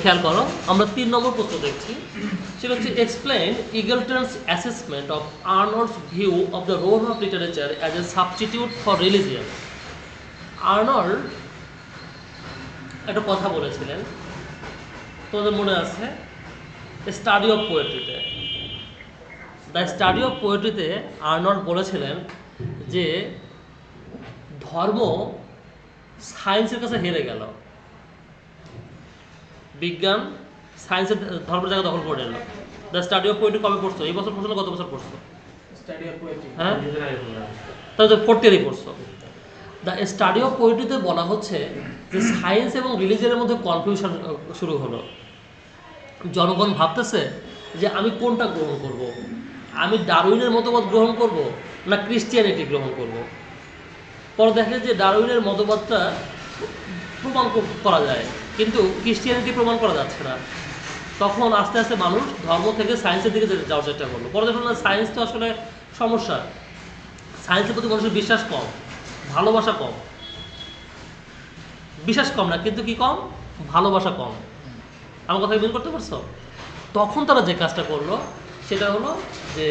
খেয়াল করো, আমরা তিন নম্বর প্রশ্ন দেখছি। সেটা হচ্ছে explain Eagleton's assessment of Arnold's view of the role of literature as a substitute for religion Arnold একটা কথা বলেছিলেন। তোমাদের মনে আছে? স্টাডি অফ পোয়েট্রিতে দ্য স্টাডি অফ পোয়েট্রিতে আর্নল্ড বলেছিলেন যে ধর্ম সায়েন্সের কাছে হেরে গেল। বিজ্ঞান সায়েন্সের ধর্মের জায়গা দখল করে নিল। দ্য স্টাডি অফ পোয়েট্রি কবে পড়ছো? এই বছর পড়ছো না গত বছর পড়ছো? হ্যাঁ? তাহলে ফোর্থ ইয়ারই পড়ছো। দ্য স্টাডি অফ পোয়েট্রিতে বলা হচ্ছে যে সায়েন্স এবং রিলিজিয়নের মধ্যে কনফিউশন শুরু হলো। জনগণ ভাবতেছে যে আমি কোনটা গ্রহণ করব। আমি ডারউইনের মতবাদ গ্রহণ করব না ক্রিশ্চিয়ানিটি গ্রহণ করব। পরে দেখে যে ডারউইনের মতবাদটা প্রমাণ করা যায়। কিন্তু ক্রিশ্চিয়ানিটি প্রমাণ করা যাচ্ছে না। তখন আস্তে আস্তে মানুষ ধর্ম থেকে সায়েন্সের দিকে যাওয়ার চেষ্টা করল। পরে দেখলাম সায়েন্স তো আসলে সমস্যা সায়েন্সের প্রতি মানুষের বিশ্বাস কম, ভালোবাসা কম। বিশ্বাস কম না, কিন্তু কি কম? ভালোবাসা কম। আমার কথা মিল করতে পারছ? তখন তারা যে কাজটা করল, সেটা হলো যে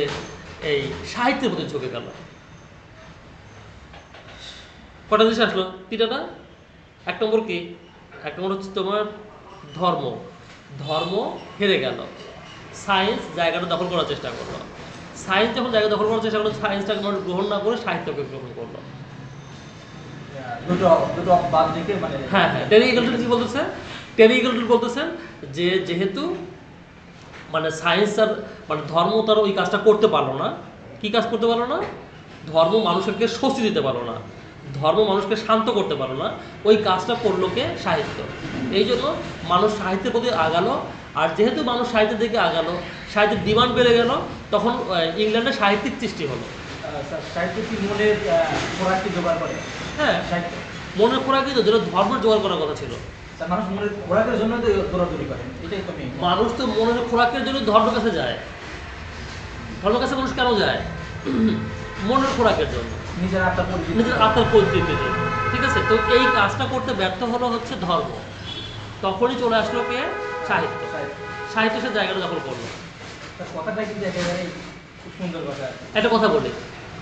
এই সাহিত্যের প্রতি ঝুঁকে গেল। কটা জিনিস আসলো? তিনটা না? এক নম্বর কি? এক নম্বর হচ্ছে তোমার ধর্ম। ধর্ম হেরে গেল। সায়েন্স জায়গাটা দখল করার চেষ্টা করল। সায়েন্স যখন জায়গা দখল করার চেষ্টা করল সায়েন্সটাকে মানুষ গ্রহণ না করে সাহিত্যকে গ্রহণ করল। মানে হ্যাঁ হ্যাঁ টেরি ইগলটন কি বলতেছে? টেরি ইগলটন বলতেছেন যে যেহেতু মানে সায়েন্স আর মানে ধর্ম তার ওই কাজটা করতে পারল না। কি কাজ করতে পারল না? ধর্ম মানুষকে স্বস্তি দিতে পারল না। ধর্ম মানুষকে শান্ত করতে পারল না ওই কাজটা করল কে? সাহিত্য। এই জন্য মানুষ সাহিত্যের প্রতি আগালো আর যেহেতু মানুষ সাহিত্যের দিকে আগালো সাহিত্যের ডিমান্ড বেড়ে গেল তখন ইংল্যান্ডে সাহিত্যিক সৃষ্টি হলো। স্যার, মনের আহ, খোরাকটি জোগাড় করে? হ্যাঁ সাহিত্য। মনের খোরাক কিন্তু যেটা ধর্মের জোগাড় করার কথা ছিল। মানুষ মনের খোরাকের জন্য তো দৌড়াদৌড়ি করেন এটাই তো মানুষ তো মনের খোরাকের জন্য ধর্মের কাছে যায়। ধর্মের কাছে মানুষ কেন যায়? মনের খোরাকের জন্য। নিজের আত্মার পরিচিত। নিজের আত্মার ঠিক আছে? তো এই কাজটা করতে ব্যর্থ হলো হচ্ছে ধর্ম। তখনই চলে আসলো কে? সাহিত্য। সাহিত্য। সে জায়গাটা দখল করল। কথাটা কিন্তু সুন্দর কথা। একটা কথা বলি।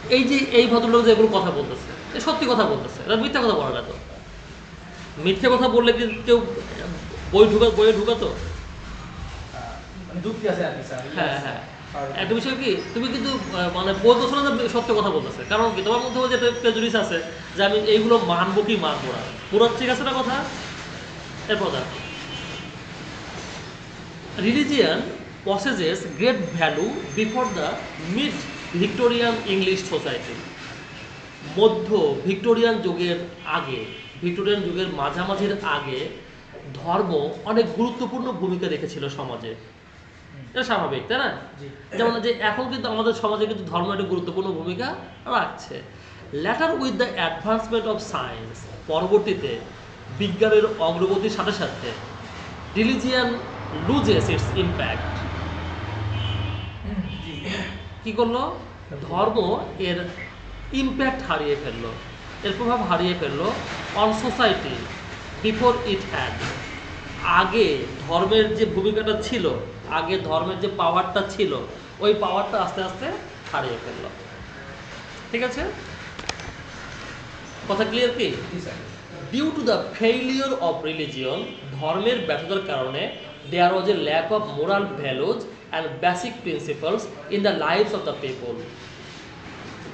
এই যে এই ভদ্রলোক যে এগুলো কথা বলতেছে সত্যি কথা বলতেছে এটা মিথ্যা কথা বলে না তো। মিথ্যে কথা বললে কি কেউ বই ঢুকা বইয়ে ঢুকাতো? মানে যুক্তি আছে আর কি হ্যাঁ হ্যাঁ। একটা বিষয় কি, তুমি কিন্তু মানে বলতেছো না যে সত্য কথা বলতেছে। কারণ কি, তোমার মধ্যে যে প্রেজুডিস আছে যে আমি এইগুলো মানবো কি মানবো না। পুরো ঠিক আছে না কথা? এরপর religion possesses great value before the mid Victorian English society মধ্য ভিক্টোরিয়ান যুগের আগে ভিক্টোরিয়ান যুগের মাঝামাঝির আগে ধর্ম অনেক গুরুত্বপূর্ণ ভূমিকা রেখেছিল সমাজে। এটা স্বাভাবিক তাই না? যেমন যে এখন কিন্তু আমাদের সমাজে কিন্তু ধর্ম একটা গুরুত্বপূর্ণ ভূমিকা রাখছে। Later with the advancement of science পরবর্তীতে বিজ্ঞানের অগ্রগতির সাথে সাথে রিলিজিয়ান লুজেস ইটস ইম্প্যাক্ট কি করল? ধর্ম এর ইম্প্যাক্ট হারিয়ে ফেলল। এর প্রভাব হারিয়ে ফেলল on society before it had আগে ধর্মের যে ভূমিকাটা ছিল আগে ধর্মের যে পাওয়ারটা ছিল ওই পাওয়ারটা আস্তে আস্তে হারিয়ে ফেলল। ঠিক আছে? কথা ক্লিয়ার কি? Due to the failure of religion ধর্মের ব্যর্থতার কারণে there was a lack of moral values and basic principles in the lifes of the people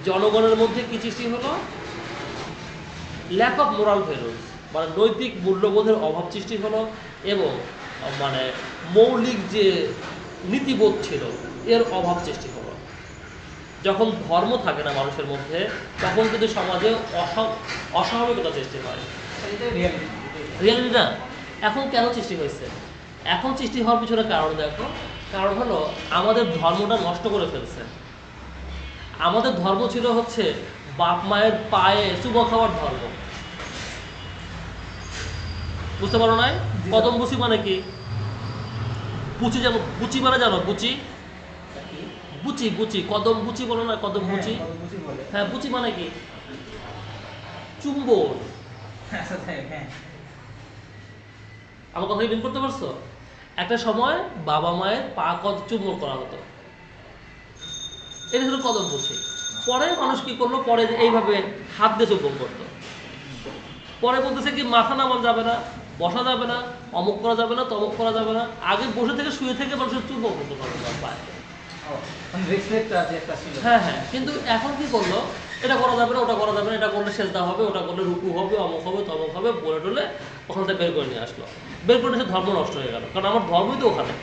জনগণের মধ্যে কি সৃষ্টি হলো? ল্যাক অফ মোরাল ভ্যালুজ মানে নৈতিক মূল্যবোধের অভাব সৃষ্টি হলো এবং মানে মৌলিক যে নীতিবোধ ছিল এর অভাব সৃষ্টি হলো। যখন ধর্ম থাকে না মানুষের মধ্যে তখন কিন্তু সমাজে অসা- অস্বাভাবিকতা সৃষ্টি হয়। রিয়ালিটি না। এখন কেন সৃষ্টি হয়েছে? এখন সৃষ্টি হওয়ার পিছনে কারণ দেখো কারণ হলো আমাদের ধর্মটা নষ্ট করে ফেলছে। আমাদের ধর্ম ছিল হচ্ছে বাপ মায়ের পায়ে চুবো খাওয়ার ধর্ম। বুঝতে পারো নাই? কদম বুচি মানে কি? বুচি জানো বুচি মানে জানো বুচি? বুচি বুচি কদম বুচি বলো না কদম বুচি? হ্যাঁ বুচি মানে কি? চুম্বন। হ্যাঁ আমার কথা মিন করতে পারছ? একটা সময় বাবা মায়ের পা কদ চুম্বন করা হতো। এটা ছিল কদম পুষি পরে মানুষ কি করল? পরে এইভাবে হাত দিয়ে চুম্বন করতো। পরে বলতেছে কি মাথা নামান যাবে না। বসা যাবে না অমুক করা যাবে না তমুক করা যাবে না। আগে বসে থেকে শুয়ে থেকে মানুষের চুপ করতে মানে হ্যাঁ হ্যাঁ কিন্তু এখন কি করল? এটা করা যাবে না ওটা করা যাবে না এটা করলে সেজদা হবে ওটা করলে রুকু হবে অমুক হবে তমুক হবে বলে টলে ওখান থেকে বের করে নিয়ে আসলো। বের করে এসে ধর্ম নষ্ট হয়ে গেল কারণ আমার ধর্মই তো ওখানে।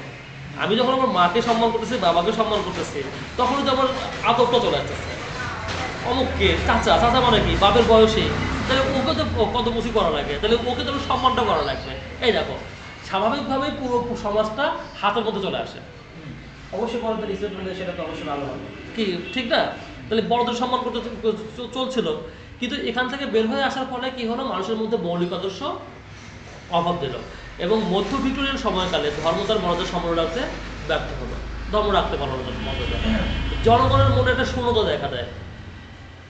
আমি যখন আমার মাকে সম্মান করতেছি বাবাকে সম্মান করতেছি তখনই তো আমার আদবটা চলে আসতেছে। অমুককে চাচা চাচা মানে কি? বাপের বয়সে। তাহলে তো কত মুসি করা লাগে? তাহলে ওকে তো সম্মানটা করা লাগবে। এই দেখো স্বাভাবিকভাবেই পুরো সমাজটা হাতের মধ্যে চলে আসে। অবশ্যই বড়দের রিসপেক্ট করলে সেটা তো অবশ্যই ভালো হবে। কি ঠিক না? তাহলে বড়দের সম্মান করতে চলছিল। কিন্তু এখান থেকে বের হয়ে আসার ফলে কি হলো? মানুষের মধ্যে মৌলিক আদর্শ অভাব দিল। এবং মধ্য ভিক্টোরিয়ান সময়কালে ধর্ম তার বড়দের সম্মান রাখতে ব্যর্থ হলো। ধর্ম রাখতে পারল না মধ্যে জনগণের মনে একটা শূন্যতা দেখা দেয়।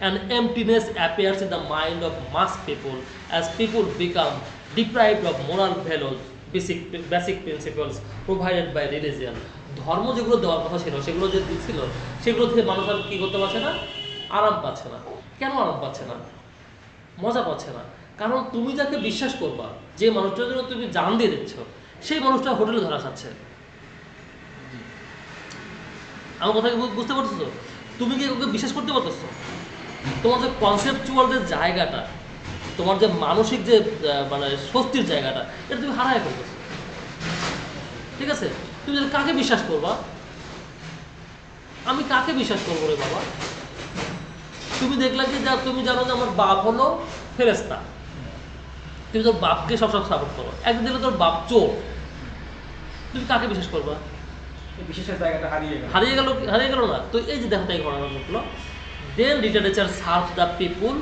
An emptiness appears in the mind of mass people as people become deprived of moral values, basic, basic principles provided by religion. ধর্ম যেগুলো দেওয়ার কথা ছিল সেগুলো যে দিচ্ছিল সেগুলো থেকে মানুষ আর কি করতে পারছে না? আরাম পাচ্ছে না। কেন আরাম পাচ্ছে না? মজা পাচ্ছে না। কারণ তুমি যাকে বিশ্বাস করবা যে মানুষটার জন্য তুমি জান দিয়ে দিচ্ছ সেই মানুষটা হোটেলে ধরা খাচ্ছে। আমার কথা বুঝতে পারছ? তুমি কি ওকে বিশ্বাস করতে পারতেছো? তোমার যে কনসেপচুয়াল যে জায়গাটা তোমার যে মানসিক যে মানে স্বস্তির জায়গাটা এটা তুমি হারায় ফেলতেছো। ঠিক আছে? তুমি কাকে বিশ্বাস করবা? আমি কাকে বিশ্বাস করব রে বাবা? তুমি দেখলা কি যা তুমি জানো যে আমার বাপ হলো ফেরেস্তা তুমি তোর বাপকে সবসময় সাপোর্ট করো। একদিন দিলে তোর বাপ চোর। তুমি কাকে বিশ্বাস করবা? বিশেষের জায়গাটা হারিয়ে গেল। হারিয়ে গেল হারিয়ে গেল না? তো এই যে দেখো তাই ঘটনা ঘটলো then literature serve the people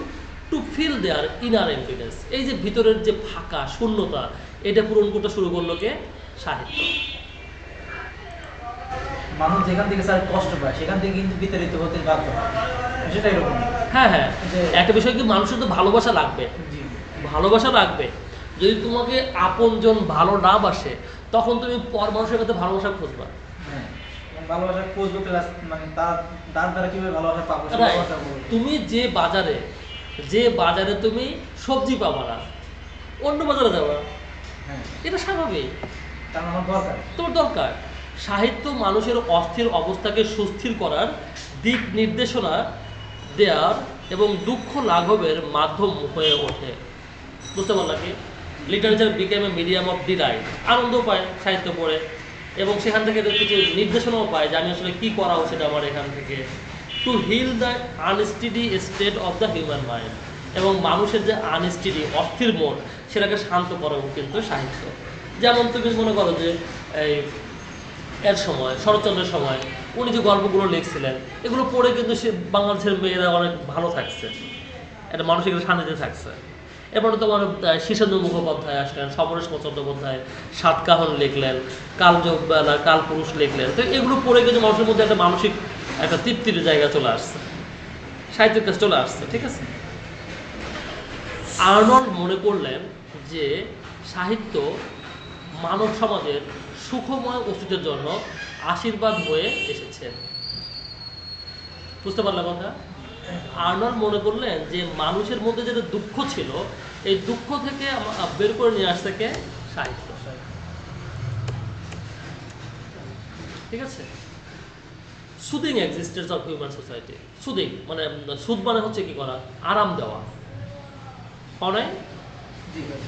to fill their inner emptiness এই যে ভিতরের যে ফাঁকা শূন্যতা এটা পূরণ করতে শুরু করল কে? সাহিত্য মানুষ যেখান থেকে স্যার কষ্ট পায় সেখান থেকে কিন্তু বিতাড়িত হতে বাধ্য হয়। সেটা এরকম। হ্যাঁ হ্যাঁ। একটা বিষয় কি মানুষের তো ভালোবাসা লাগবে। ভালোবাসা লাগবে। যদি তোমাকে আপনজন ভালো না বাসে তখন তুমি পর মানুষের কাছে ভালোবাসা খুঁজবা। ভালোবাসা খুঁজবো মানে তার তার দ্বারা কীভাবে ভালোবাসা পাবো। তুমি যে বাজারে যে বাজারে তুমি সবজি পাবা না অন্য বাজারে যাবা হ্যাঁ। এটা স্বাভাবিক। কারণ আমার দরকার। তোমার দরকার। সাহিত্য মানুষের অস্থির অবস্থাকে সুস্থির করার দিক নির্দেশনা দেওয়ার এবং দুঃখ লাঘবের মাধ্যম হয়ে ওঠে। বুঝতে পারলাম কি? Literature became a medium of delight আনন্দ পায় সাহিত্য পড়ে। এবং সেখান থেকে কিছু নির্দেশনাও পায় যে আমি আসলে কী করা উচিত আমার এখান থেকে। To heal the unsteady state of the human mind এবং মানুষের যে আনস্টিডি অস্থির মন, সেটাকে শান্ত করাও কিন্তু সাহিত্য। যেমন তুমি মনে করো যে, এই এর সময়, শরৎচন্দ্রের সময় উনি যে গল্পগুলো লিখছিলেন, এগুলো পড়ে কিন্তু সে বাংলাদেশের মেয়েরা অনেক ভালো থাকছে। একটা মানসিক শান্তিতে থাকছে। এরপরে তোমার শীর্ষেন্দু মুখোপাধ্যায় আসলেন, সমরেশ চট্টোপাধ্যায় সাতকাহন লিখলেন কালযোগবেলা কালপুরুষ লিখলেন। তো এগুলো পড়ে কিন্তু মানুষের মধ্যে একটা মানসিক একটা তৃপ্তির জায়গা চলে আসছে সাহিত্যের কাছে চলে আসছে, ঠিক আছে? আর্নল্ড মনে করলেন যে সাহিত্য মানব সমাজের সুখময় অস্তিত্বের জন্য আশীর্বাদ হয়ে এসেছে। বুঝতে পারলাম কথা আর্নল্ড মনে করলেন যে মানুষের মধ্যে যেটা দুঃখ ছিল, এই দুঃখ থেকে বের করে নিয়ে আসতে কে? সাহিত্য ঠিক আছে? Soothing existence of human society soothing মানে সুদ মানে হচ্ছে কি করা? আরাম দেওয়া। অনেক জি ভাই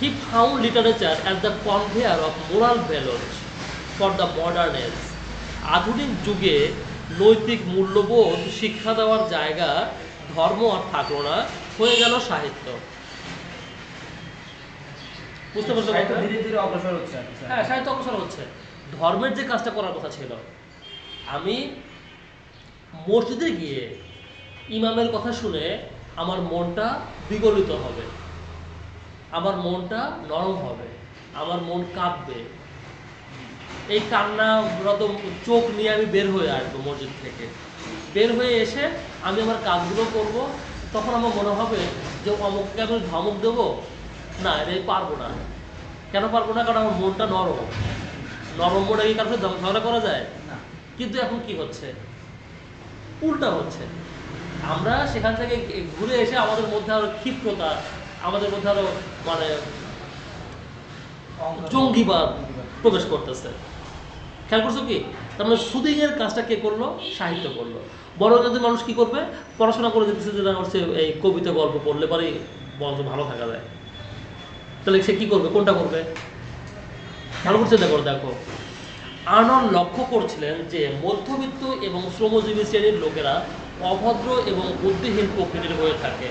He found literature as the conveyor of moral values for the modern age. আধুনিক যুগে নৈতিক মূল্যবোধ শিক্ষা দেওয়ার জায়গা ধর্ম আর থাকল না হয়ে গেল সাহিত্য। বুঝতে পারছ ধীরে ধীরে অগ্রসর হচ্ছে আর কি, স্যার। হ্যাঁ সাহিত্য অগ্রসর হচ্ছে। ধর্মের যে কাজটা করার কথা ছিল আমি মসজিদে গিয়ে ইমামের কথা শুনে আমার মনটা বিগলিত হবে। আমার মনটা নরম হবে। আমার মন কাঁদবে এই কান্না রত চোখ নিয়ে আমি বের হয়ে আসব মসজিদ থেকে। বের হয়ে এসে আমি আমার কাজগুলো করব তখন আমার মনে হবে যে অমুককে আমি ধমক দেবো? না এটা পারব না। কেন পারব না? কারণ আমার মনটা নরম। নরম মনে কি কারণে ঝগড়া করা যায়? না। কিন্তু এখন কি হচ্ছে? উল্টা হচ্ছে। আমরা সেখান থেকে ঘুরে এসে আমাদের মধ্যে আরও ক্ষিপ্রতা আমাদের মধ্যে আরও মানে জঙ্গিবাদ। প্রবেশ করতেছে। খেয়াল করছ কি? তার মানে এর কাজটা কে করল? সাহিত্য করল। বড় যদি মানুষ কি করবে? পড়াশোনা করে দিতেছে যে না হচ্ছে এই কবিতা গল্প পড়লে পরে বন্ধ ভালো থাকা যায়। তাহলে সে কি করবে? কোনটা করবে? ভালো করছে? করে দেখো। আর্নল্ড লক্ষ্য করছিলেন যে মধ্যবিত্ত এবং শ্রমজীবী শ্রেণির লোকেরা অভদ্র এবং বুদ্ধিহীন প্রকৃতির হয়ে থাকে।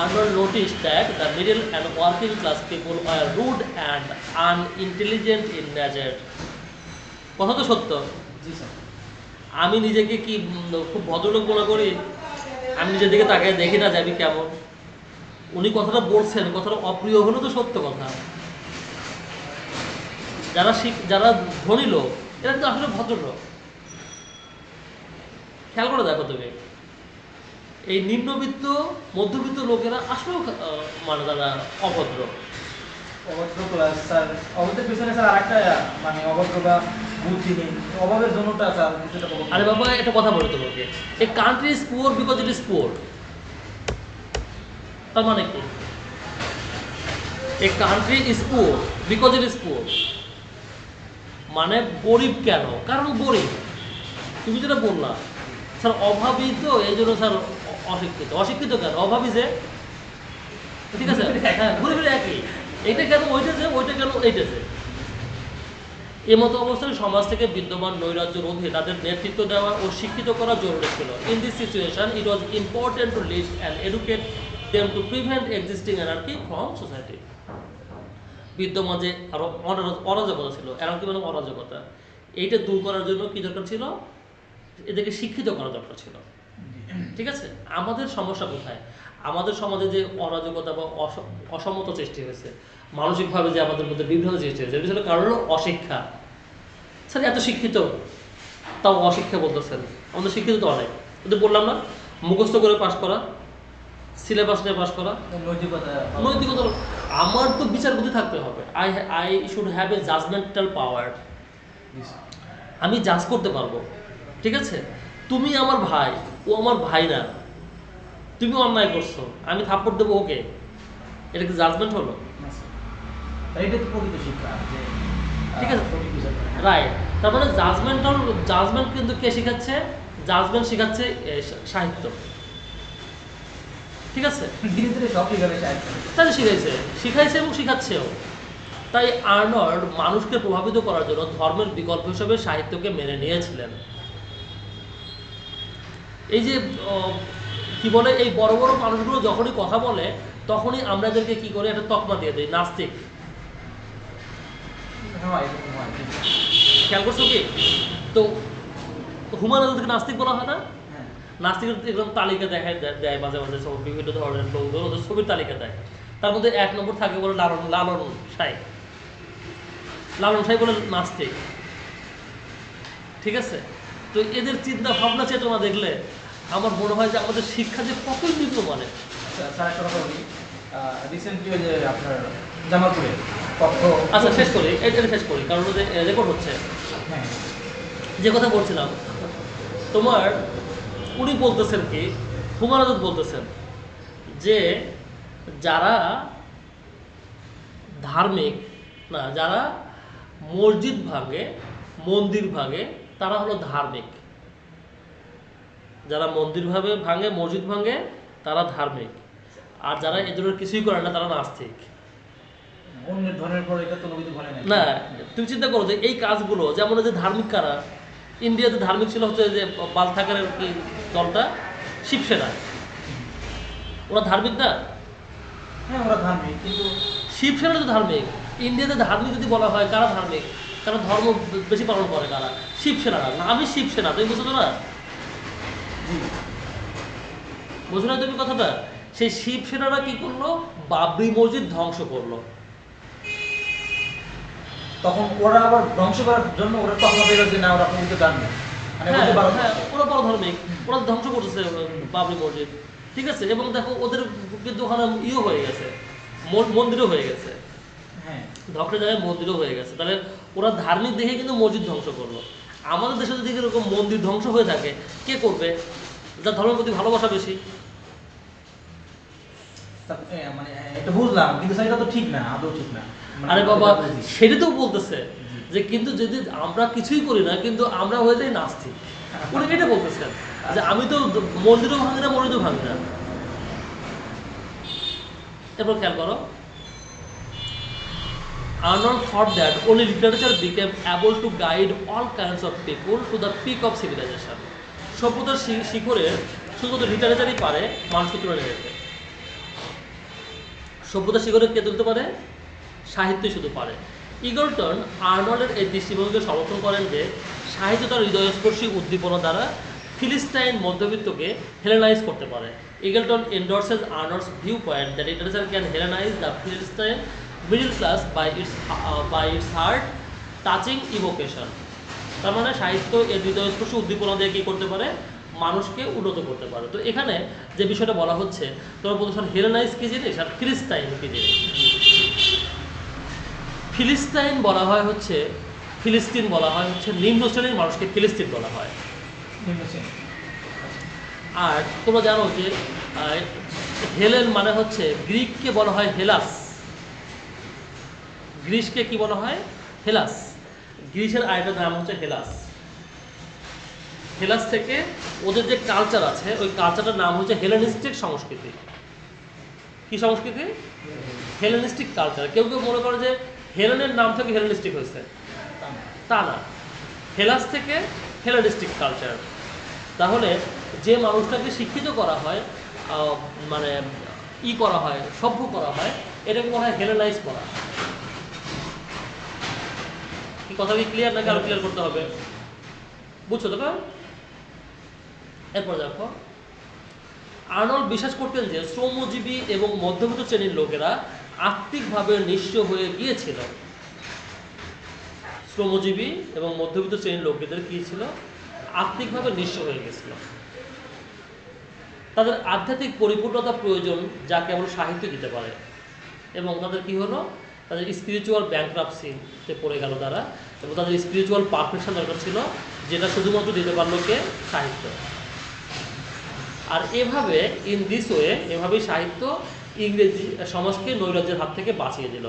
Arnold noticed that the middle and working class people were rude and unintelligent in nature. কথা তো সত্য। আমি নিজেকে কি খুব ভদ্রলোক মনে করি? আমি নিজের দিকে তাকায় দেখি না যাবি কেমন। উনি কথাটা বলছেন কথাটা অপ্রিয় হলেও তো সত্য কথা। যারা শিখ যারা ধনী লোক এরা কিন্তু আসলে ভদ্রলোক। খেয়াল করে দেখো তুমি। এই নিম্নবিত্ত মধ্যবিত্ত লোকেরা আসলেও মানে তারা অভদ্র। মানে আরে বাবা কথা তোমাকে। Country is poor because it is poor তার মানে কি? Country is poor because it is poor মানে গরিব কেন? কারণ গরিব। তুমি যেটা বললা, স্যার অভাবই তো, এই জন্য স্যার অশিক্ষিত। অশিক্ষিত কেন? অভাবই যে। ঠিক আছে? হ্যাঁ গরিবের একই। এইটা কেন ওইটা যে ওইটা কেন এইটা যে এ মতো অবস্থায় সমাজ থেকে বিদ্যমান নৈরাজ্য রোধে তাদের নেতৃত্ব দেওয়া ও শিক্ষিত করা জরুরি ছিল। In this situation it was important to list and educate them to prevent existing anarchy from society বিদ্যমান যে আরও অরা- অরাজকতা ছিল অ্যানার্কি মানে অরাজকতা। এইটা দূর করার জন্য কি দরকার ছিল? এদেরকে শিক্ষিত করা দরকার ছিল। ঠিক আছে? আমাদের সমস্যা কোথায়? আমাদের সমাজে যে অরাজকতা বা অস- অসমতা সৃষ্টি হয়েছে মানসিকভাবে যে আমাদের মধ্যে বিভ্রান্ত সৃষ্টি হয়েছে এটা ছিল কারণ হলো অশিক্ষা। স্যার এত শিক্ষিত তাও অশিক্ষা বলতেছেন। আমাদের শিক্ষিত তো অনেক। কিন্তু বললাম না মুখস্থ করে পাশ করা সিলেবাস নিয়ে পাশ করা নৈতিকতা আমার তো বিচার বুদ্ধি থাকতে হবে। I I should have a judgemental power আমি জাজ করতে পারব। ঠিক আছে? তুমি আমার ভাই ও আমার ভাই না। তুমি অন্যায় করছ আমি থাপ্পড় দেবো ওকে? এটা কি জাজমেন্ট হলো? না, স্যার। তাই এটা তো প্রকৃত শিক্ষা ঠিক আছে। রাইট তার মানে জাজমেন্টাল জাজমেন্ট কিন্তু কে শেখাচ্ছে? জাজমেন্ট শেখাচ্ছে সাহিত্য। ঠিক আছে? ধীরে ধীরে সব সাহিত্য। তাহলে শিখাইছে। শিখাইছে এবং শিখাচ্ছেও। তাই আর্নল্ড মানুষকে প্রভাবিত করার জন্য ধর্মের বিকল্প হিসেবে সাহিত্যকে মেনে নিয়েছিলেন। এই যে কি বলে? এই বড় বড় মানুষগুলো যখনই কথা বলে, তখনই আমরা এদেরকে কি করে? একটা তকমা দিয়ে দিই নাস্তিক। খেয়াল করছ কি? তো হুমায়ুন আজাদকে নাস্তিক বলা হয় না? নাস্তিকের তালিকা দেখায় দেয়- দেয় মাঝে মাঝে, সব বিভিন্ন ধরনের লোকজন ওদের ছবির তালিকা দেয়। তার মধ্যে এক নম্বর থাকে বলে লালন লালন সাই। লালন বলে নাস্তিক। ঠিক আছে? তো এদের চিন্তা ভাবনা চেতনা দেখলে আমার মনে হয় যে আমাদের শিক্ষা যে কতই নিম্ন মানে। স্যার স্যার একটা কথা বলি। রিসেন্টলি যে আপনার জামালপুরে আচ্ছা শেষ করি। এটা শেষ করি কারণ রেকর্ড হচ্ছে। হ্যাঁ। যে কথা বলছিলাম তোমার উনি বলতেছেন কি হুমায়ুন আজাদ বলতেছেন যে যারা ধার্মিক না যারা মসজিদ ভাঙে মন্দির ভাঙে তারা হলো ধার্মিক। যারা মন্দির ভাবে ভাঙে মসজিদ ভাঙে তারা ধার্মিক। আর যারা এ ধরনের কিছুই করে না তারা নাস্তিক। না তুমি চিন্তা করো যে এই কাজগুলো যেমন যে ধার্মিক কারা ইন্ডিয়াতে ধার্মিক ছিল হচ্ছে যে বাল থাকারের কি দলটা? শিবসেনা। ওরা ধার্মিক না? হ্যাঁ ওরা ধার্মিক কিন্তু শিবসেনা তো ধার্মিক। ইন্ডিয়াতে ধার্মিক যদি বলা হয় কারা ধার্মিক? কারা ধর্ম বেশি পালন করে কারা? শিবসেনারা। না আমি শিবসেনা তুমি বুঝছ না? বুঝো না তুমি কথাটা? সেই শিবসেনারা কি করল? বাবরি মসজিদ ধ্বংস করল। তখন ওরা আবার ধ্বংস করার জন্য ওরা তখন বেরো যে না ওরা পবিত্র মানে হ্যাঁ, পারো হ্যাঁ, ওরা বড় ধার্মিক ওরা ধ্বংস করতেছে বাবরি মসজিদ। ঠিক আছে? এবং দেখো ওদের কিন্তু ওখানে ইয়ে হয়ে গেছে। মন- মন্দিরও হয়ে গেছে। হ্যাঁ। ধ্বংসের জায়গায় মন্দিরও হয়ে গেছে। তাহলে ওরা ধার্মিক দেখে কিন্তু মসজিদ ধ্বংস করল। আমাদের দেশে যদি এরকম মন্দির ধ্বংস হয়ে থাকে কে করবে? যার ধর্মের প্রতি ভালোবাসা বেশি। মানে এটা বুঝলাম কিন্তু স্যার তো ঠিক না আদৌ ঠিক না। মানে আরে বাবা সেটা তো বলতেছে যে কিন্তু যদি আমরা কিছুই করি না কিন্তু আমরা হয়ে যাই নাস্তিক। উনি এটা বলতেছেন যে আমি তো মন্দিরও ভাঙি না মসজিদও ভাঙি না এরপর খেয়াল করো। Arnold thought that, only literature became able to guide all kinds of people to the peak of civilization. সভ্যতার শিখরে শুধুমাত্র লিটারেচারই পারে মানুষকে তুলে নিয়ে যেতে সভ্যতার শিখরে কে তুলতে পারে? সাহিত্যই শুধু পারে। ইগলটন আর্নল্ডের এই দৃষ্টিভঙ্গিকে সমর্থন করেন যে, সাহিত্য তার হৃদয়স্পর্শী উদ্দীপনা দ্বারা ফিলিস্টাইন মধ্যবিত্তকে হেলেনাইজ করতে পারে। Eagleton endorses Arnold's view point that literature can hellenize the philistine middle class by its by its heart touching evocation তার মানে সাহিত্য এর হৃদয়স্পর্শী উদ্দীপনা দিয়ে কী করতে পারে? মানুষকে উন্নত করতে পারে। তো এখানে যে বিষয়টা বলা হচ্ছে তোমার প্রদর্শন হেলেনাইজ কী জিনিস আর ফিলিস্টাইন কী জিনিস? ফিলিস্তাইন বলা হয় হচ্ছে ফিলিস্তিন বলা হয় হচ্ছে নিম্ন শ্রেণির মানুষকে ফিলিস্তিন বলা হয়। আর তোমরা জানো যে হেলেন মানে হচ্ছে গ্রিককে বলা হয় হেলাস। গ্রিসকে কি বলা হয়? হেলাস। গ্রিসের আরেকটা নাম হচ্ছে হেলাস। হেলাস থেকে ওদের যে কালচার আছে, ওই কালচারটার নাম হচ্ছে হেলেনিস্টিক সংস্কৃতি। কি সংস্কৃতি? হেলেনিস্টিক কালচার কেউ কেউ মনে করে যে হেলেনের নাম থেকে হেলেনিস্টিক হয়েছে। তা না। হেলাস থেকে হেলেনিস্টিক কালচার তাহলে যে মানুষটাকে শিক্ষিত করা হয় মানে ই করা হয়, সভ্য করা হয়, এটাকে বলা হয় হেলেনাইজ করা। কি কথা কি ক্লিয়ার নাকি আরও ক্লিয়ার করতে হবে? বুঝছ তো এরপর দেখো, আর্নল্ড বিশ্বাস করতেন যে শ্রমজীবী এবং মধ্যবিত্ত শ্রেণির লোকেরা আর্থিকভাবে নিঃস্ব হয়ে গিয়েছিল। শ্রমজীবী এবং মধ্যবিত্ত শ্রেণির লোকেদের কি ছিল? আর্থিকভাবে নিঃস্ব হয়ে গেছিল তাদের আধ্যাত্মিক পরিপূর্ণতা প্রয়োজন যা কেবল সাহিত্য দিতে পারে। এবং তাদের কি হলো? তাদের স্পিরিচুয়াল ব্যাংক্রাপসিতে পড়ে গেল তারা এবং তাদের স্পিরিচুয়াল পারফেকশন দরকার ছিল, যেটা শুধুমাত্র দিতে পারল কে? সাহিত্য। আর এভাবে ইন দিস ওয়ে এভাবেই সাহিত্য ইংরেজি, সমাজকে নৈরাজ্যের হাত থেকে বাঁচিয়ে দিল।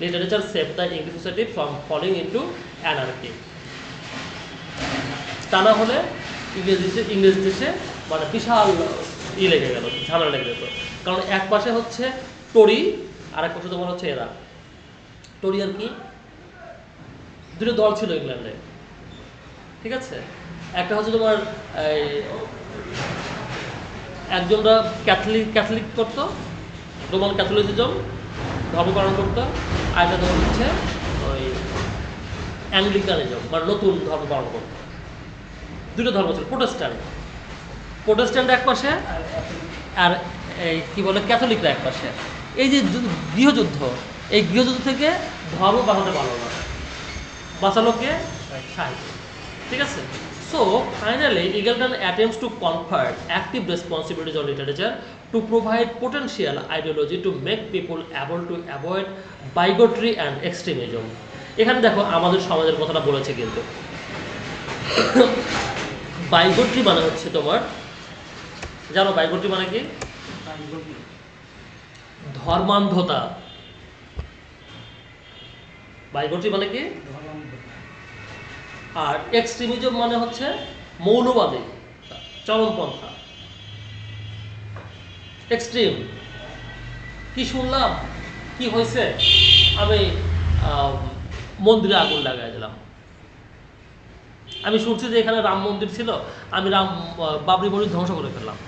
Literature save the English society from falling into anarchy তা না হলে ইংরেজ দেশে ইংরেজ দেশে মানে বিশাল ই লেগে গেল, ঝামেলা লেগে যেত। কারণ এক পাশে হচ্ছে টরি আর এক পাশে তোমার হচ্ছে এরা। টরি আর কি? দুটো দল ছিল ইংল্যান্ডে। ঠিক আছে? একটা হচ্ছে তোমার একজনরা ক্যাথলিক ক্যাথলিক করতো, রোমান ক্যাথলিসিজম ধর্ম পালন করতো, আর একটা ধর্ম হচ্ছে ওই অ্যাংলিকানিজম মানে নতুন ধর্ম পালন করতো। দুটো ধর্ম ছিল প্রোটেস্ট্যান্ট প্রোটেস্ট্যান্ট এক পাশে, আর এই, কি বলে, ক্যাথলিকরা এক পাশে। এই যে, গৃহযুদ্ধ এই গৃহযুদ্ধ থেকে ধর্ম বাঁচাতে পারল না। বাঁচালো কে সাহিত্য ঠিক আছে? So finally Eagleton attempts to confer active responsibilities on literature to provide potential ideology to make people able to avoid bigotry and extremism এখানে দেখো আমাদের সমাজের কথাটা বলেছে কিন্তু। বাইগোট্রি মানে হচ্ছে তোমার জানো বাইগোট্রি মানে কি? ধর্মান্ধতা। বাইগোট্রি মানে কি। আর এক্সট্রিমিজম মানে হচ্ছে মৌলবাদী চরমপন্থা এক্সট্রিম। কি শুনলাম? কি হয়েছে? আমি মন্দিরে আগুন লাগাই দিলাম। আমি শুনছি যে এখানে রাম মন্দির ছিল আমি রাম বাবরি মসজিদ ধ্বংস করে ফেললাম।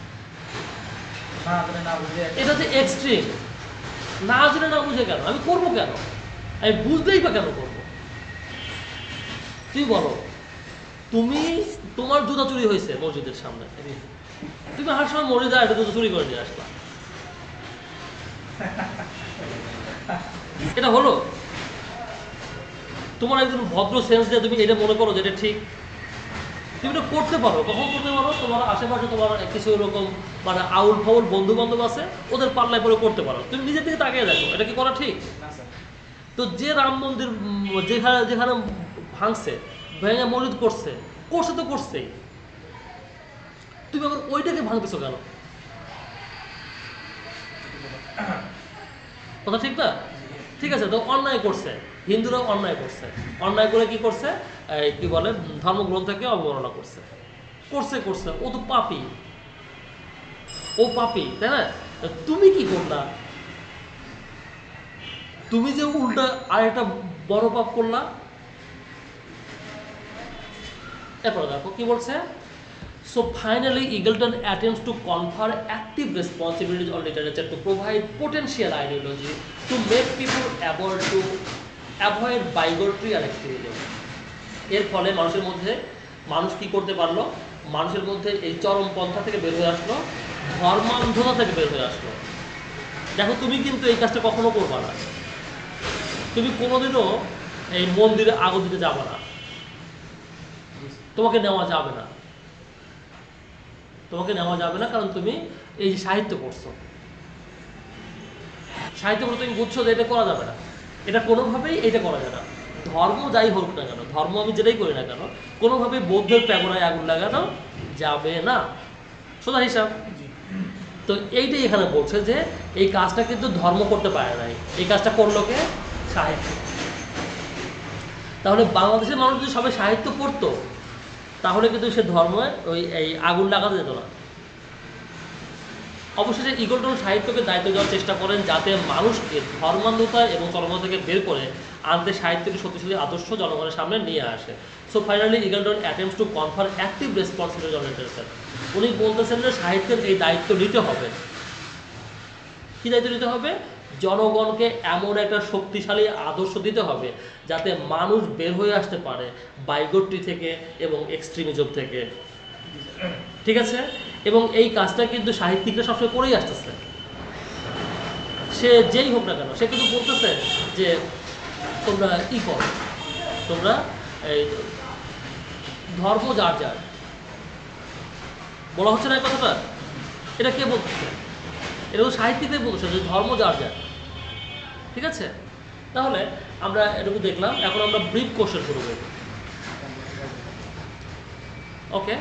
এটা যে এক্সট্রিম না জেনে না বুঝে কেন? আমি করব কেন? আমি বুঝলেই বা কেন করব তুমি বলো? তুমি তোমার জুতা চুরি হয়েছে মসজিদের সামনে। তুমি হার সময় মসজিদে একটা জুতো চুরি করে নিয়ে আসলা। এটা হলো? তোমার একজন ভদ্র সেন্স দিয়ে তুমি এটা মনে করো যে এটা ঠিক? তুমি এটা করতে পারো, কখন করতে পারো? তোমার আশেপাশে তোমার কিছু এরকম মানে আউল ফাউল বন্ধু বান্ধব আছে, ওদের পাল্লায় পরে করতে পারো। তুমি নিজের থেকে তাকিয়ে দেখো, এটা কি করা ঠিক? তো যে রাম মন্দির যেখানে যেখানে ভাঙছে, ভেঙে মসজিদ করছে করছে তো করছেই। তুমি আবার ওইটাকে ভাঙতেছো কেন? কথা ঠিক না? ঠিক আছে, তো অন্যায় করছে। হিন্দুরাও অন্যায় করছে। অন্যায় করে কি করছে? কি বলে, ধর্মগ্রন্থকে অবমাননা করছে। করছে করছে। ও তো পাপি। ও পাপি, তাই না? তুমি কি করলা? তুমি যে উল্টা আর একটা বড় পাপ করলা। এরপর দেখো, কি বলছে? So finally Eagleton attempts to confer active responsibility on literature to provide potential ideology to make people avoid to avoid bigotry R activism এর ফলে মানুষের মধ্যে, মানুষ কি করতে পারল? মানুষের মধ্যে এই চরম পন্থা থেকে বের হয়ে আসলো, ধর্মান্ধতা থেকে বের হয়ে আসলো। দেখো, তুমি কিন্তু এই কাজটা কখনো করবা না। তুমি কোনোদিনও এই মন্দিরে আগত দিতে যাবে না। তোমাকে নেওয়া যাবে না। তোমাকে নেওয়া যাবে না কারণ তুমি এই যে সাহিত্য পড়ছো। সাহিত্য পড়ে তুমি বুঝছ যে এটা করা যাবে না। এটা কোনোভাবেই এটা করা যাবে না। ধর্ম যাই হোক না কেন ধর্ম আমি যেটাই করি না কেন কোনোভাবেই বৌদ্ধের প্যাগোড়ায় আগুন লাগানো যাবে না। সোজা হিসাব। তো এইটাই এখানে বলছে যে এই কাজটা কিন্তু ধর্ম করতে পারে নাই। এই কাজটা করল কে? সাহিত্য। তাহলে বাংলাদেশের মানুষ যদি সবাই সাহিত্য পড়তো, তাহলে কিন্তু সে ধর্মে ওই, এই আগুন লাগাতে যেত না। অবশেষে ইগলটন সাহিত্যকে দায়িত্ব দেওয়ার চেষ্টা করেন যাতে মানুষকে ধর্মান্ধতা এবং চরম থেকে বের করে আনতে সাহিত্যকে শক্তিশালী আদর্শ জনগণের সামনে নিয়ে আসে। So finally Eagleton attempts to confer active responsibility literature উনি বলতেছেন যে সাহিত্যের এই দায়িত্ব নিতে হবে। কী দায়িত্ব নিতে হবে? জনগণকে এমন একটা শক্তিশালী আদর্শ দিতে হবে যাতে মানুষ বের হয়ে আসতে পারে বাইগট্রি থেকে এবং এক্সট্রিমিজম থেকে। ঠিক আছে? এবং এই কাজটা কিন্তু সাহিত্যিকরা সবসময় করেই আসতেছে। সে যেই হোক না কেন, সে কিন্তু বলতেছে যে তোমরা ই করো, তোমরা এই ধর্ম যার যার। বলা হচ্ছে না এই কথাটা? এটা কে বলতেছে? এটা তো বলছে যে ধর্ম যার যার। ঠিক আছে? তাহলে আমরা এটুকু দেখলাম, এখন আমরা ব্রিফ কোশ্চেন শুরু করি। ওকে